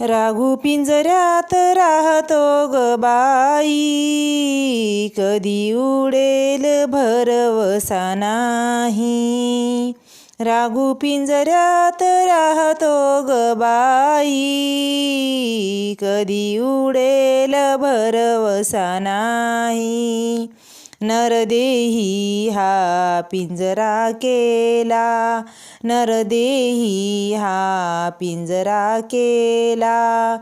राघू पिंजऱ्यात राहतो ग बाई. कधी उडेल भरवसा नाही. राघू पिंजऱ्यात राहतो ग बाई. कधी उडेल भरवसा नाही. नरदेही हा पिंजरा केला. नरदेही हा पिंजरा केला.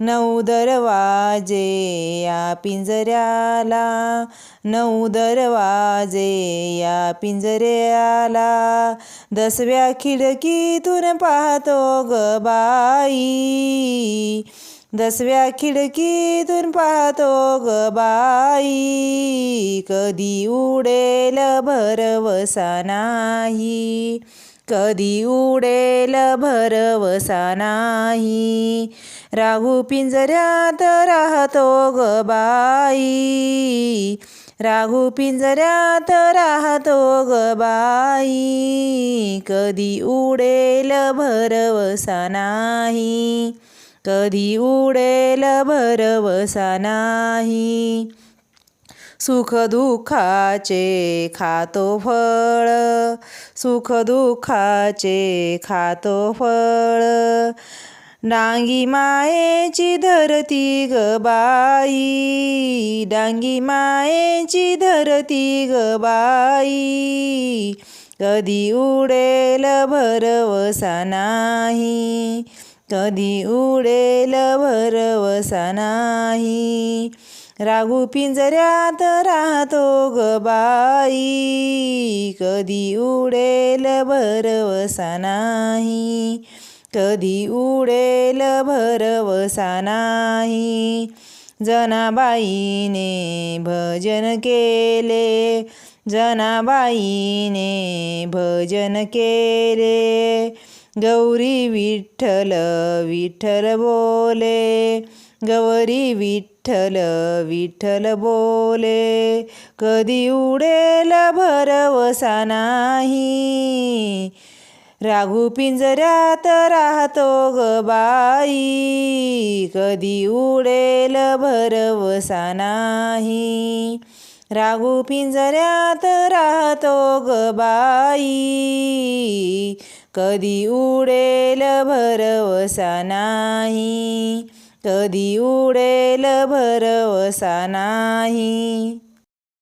नऊ दरवाजे या पिंजऱ्याला. नऊ दरवाजे या पिंजऱ्याला. दसव्या खिडकीतून पाहतो ग बाई. दसव्या खिडकीतून पाहतो ग बाई. कधी उडेल भरवसा नाही. कधी उडेल भरवसा नाही. राघू पिंजऱ्यात राहतो ग बाई. राघू पिंजऱ्यात राहतो ग बाई. कधी उडेल भरवसा नाही. कधी उडेल भरवसा नाही सुख दुःखाचे खातो फळ. सुख दुःखाचे खातो फळ. डांगी मायेची धरती ग बाई. डांगी मायेची धरती ग बाई. कधी उडेल भरवसा नाही कधी उडेल भरवसा नाही राघू पिंजऱ्यात राहतो ग बाई. कधी उडेल भरवसा नाही कधी उडेल भरवसा नाही जनाबाईने भजन केले. जनाबाईने भजन केले. गौरी विठ्ठल विठ्ठल बोले. गौरी विठ्ठल विठ्ठल बोले. कधी उडेल भरवसा नाही. राघू पिंजऱ्यात राहतो ग बाई. कधी उडेल भरवसा नाही. राघू पिंजऱ्यात राहतो ग बाई. कधी उडेल भरवसा नाही. कधी उडेल भरवसा नाही.